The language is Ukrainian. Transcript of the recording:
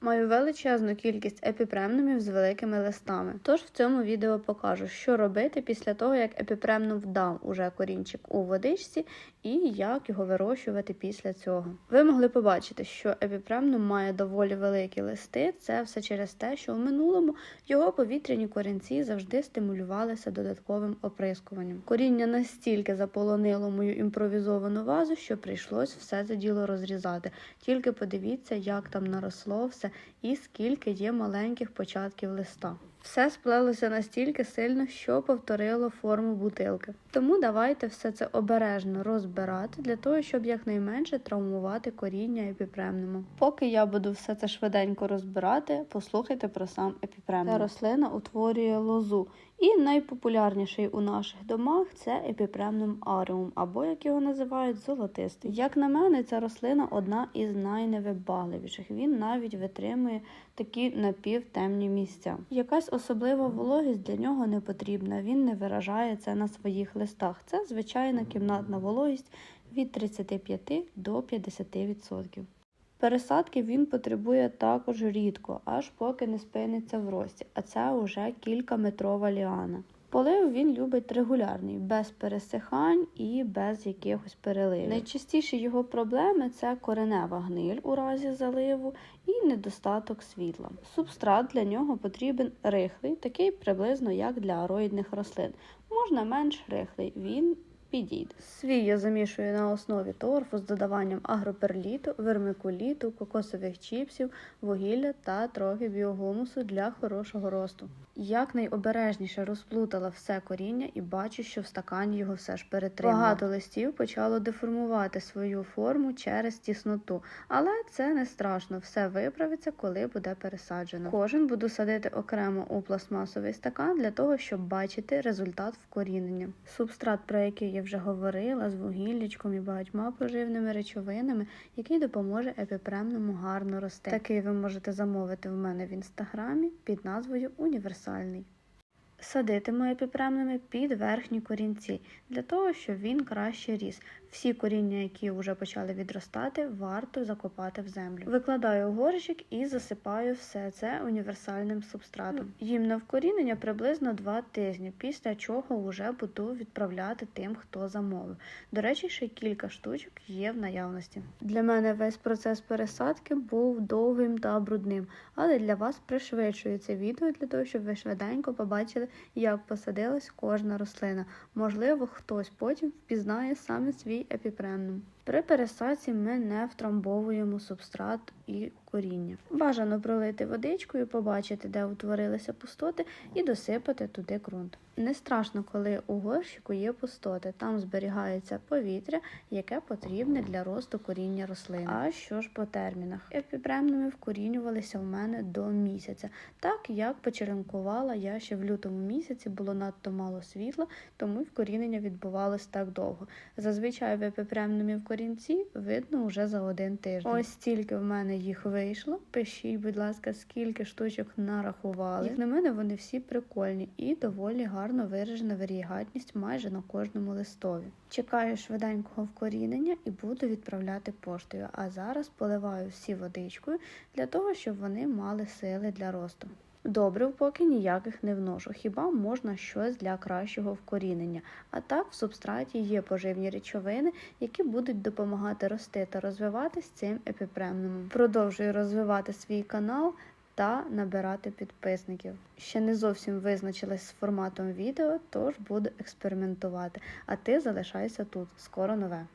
Маю величезну кількість епіпремнумів з великими листами. Тож в цьому відео покажу, що робити після того, як епіпремнум вдав уже корінчик у водичці, і як його вирощувати після цього. Ви могли побачити, що епіпремнум має доволі великі листи. Це все через те, що в минулому його повітряні корінці завжди стимулювалися додатковим оприскуванням. Коріння настільки заполонило мою імпровізовану вазу, що прийшлось все це діло розрізати. Тільки подивіться, як там наросло все і скільки є маленьких початків листа. Все сплелося настільки сильно, що повторило форму бутилки. Тому давайте все це обережно розбирати для того, щоб якнайменше травмувати коріння епіпремнуму. Поки я буду все це швиденько розбирати, послухайте про сам епіпремнум. Ця рослина утворює лозу. І найпопулярніший у наших домах це епіпремнум аріум, або як його називають золотистий. Як на мене, ця рослина одна із найневибагливіших. Він навіть витримує такі напівтемні місця. Якась особлива вологість для нього не потрібна. Він не виражає це на своїх листах. Це звичайна кімнатна вологість від 35 до 50%. Пересадки він потребує також рідко, аж поки не спиниться в рості, а це уже кількаметрова ліана. Полив він любить регулярний, без пересихань і без якихось переливів. Найчастіші його проблеми це коренева гниль у разі заливу і недостаток світла. Субстрат для нього потрібен рихлий, такий приблизно як для ароїдних рослин. Можна менш рихлий, він підійде. Свій я замішую на основі торфу з додаванням агроперліту, вермикуліту, кокосових чіпсів, вугілля та трохи біогумусу для хорошого росту. Як найобережніше розплутала все коріння і бачу, що в стакані його все ж перетримала. Багато листів почало деформувати свою форму через тісноту, але це не страшно, все виправиться, коли буде пересаджено. Кожен буду садити окремо у пластмасовий стакан для того, щоб бачити результат вкорінення. Субстрат, про який я вже говорила, з вугіллячком і багатьма поживними речовинами, який допоможе епіпремному гарно рости. Такий ви можете замовити в мене в інстаграмі під назвою Універсальний. Садитиму епіпремними під верхні корінці, для того, щоб він краще ріс. Всі коріння, які вже почали відростати, варто закопати в землю. Викладаю горщик і засипаю все це універсальним субстратом. Їм на вкорінення приблизно 2 тижні, після чого вже буду відправляти тим, хто замовив. До речі, ще кілька штучок є в наявності. Для мене весь процес пересадки був довгим та брудним, але для вас пришвидшую це відео для того, щоб ви швиденько побачили, як посадилась кожна рослина. Можливо, хтось потім впізнає саме свій епіпремнум. При пересадці ми не втрамбовуємо субстрат і коріння. Бажано пролити водичкою, побачити, де утворилися пустоти, і досипати туди ґрунт. Не страшно, коли у горщику є пустоти, там зберігається повітря, яке потрібне для росту коріння рослин. А що ж по термінах? Епіпремнуми вкорінювалися в мене до місяця. Так як почеренкувала я ще в лютому місяці, було надто мало світла, тому вкорінення відбувалось так довго. Зазвичай в епіпремнумів корінці видно вже за один тиждень. Ось стільки в мене їх вийшло. Пишіть, будь ласка, скільки штучок нарахували. Як на мене, вони всі прикольні і доволі гарно виражена варігатність майже на кожному листові. Чекаю швиденького вкорінення і буду відправляти поштою. А зараз поливаю всі водичкою для того, щоб вони мали сили для росту. Добрив поки ніяких не вношу, хіба можна щось для кращого вкорінення. А так в субстраті є поживні речовини, які будуть допомагати рости та розвиватись цим епіпремнумом. Продовжую розвивати свій канал та набирати підписників. Ще не зовсім визначилась з форматом відео, тож буду експериментувати. А ти залишайся тут, скоро нове.